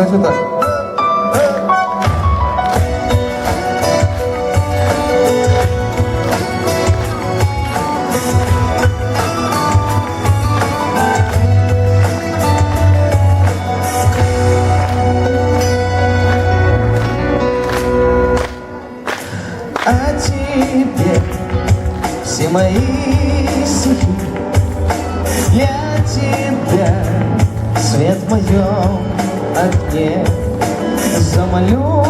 Вот так. А тебе все мои стихи Я тебя, свет моем окне Замолю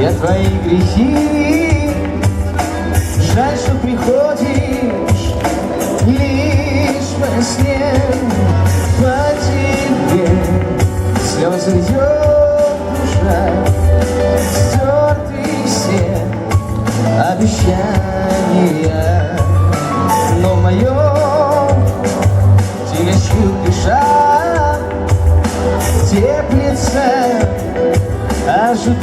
я твои грехи. Жаль, что приходишь лишь во сне. По тебе слезы льет душа Стерты все обещания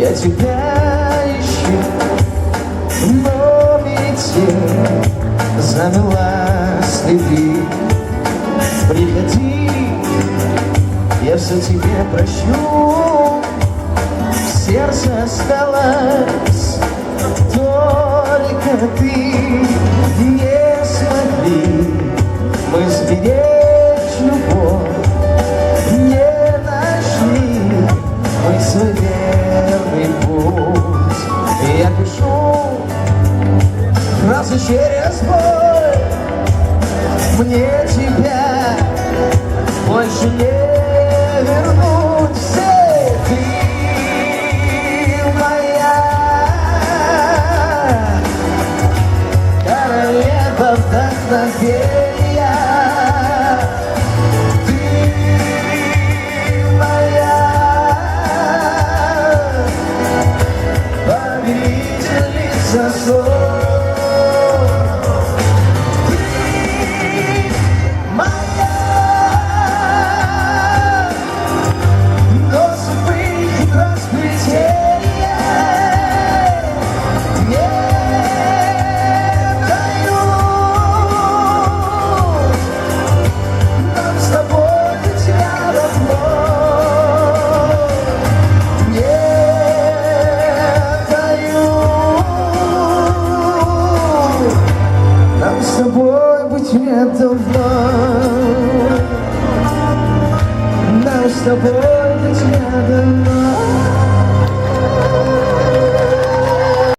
я тебя ищу, но метель замела следы. Приходи, я все тебе прощу. Сердце осталось только ты. слезы через боль. Мне тебя больше не вернуть. Ты моя Королева вдохновения. Победительница солнца sabor de nada.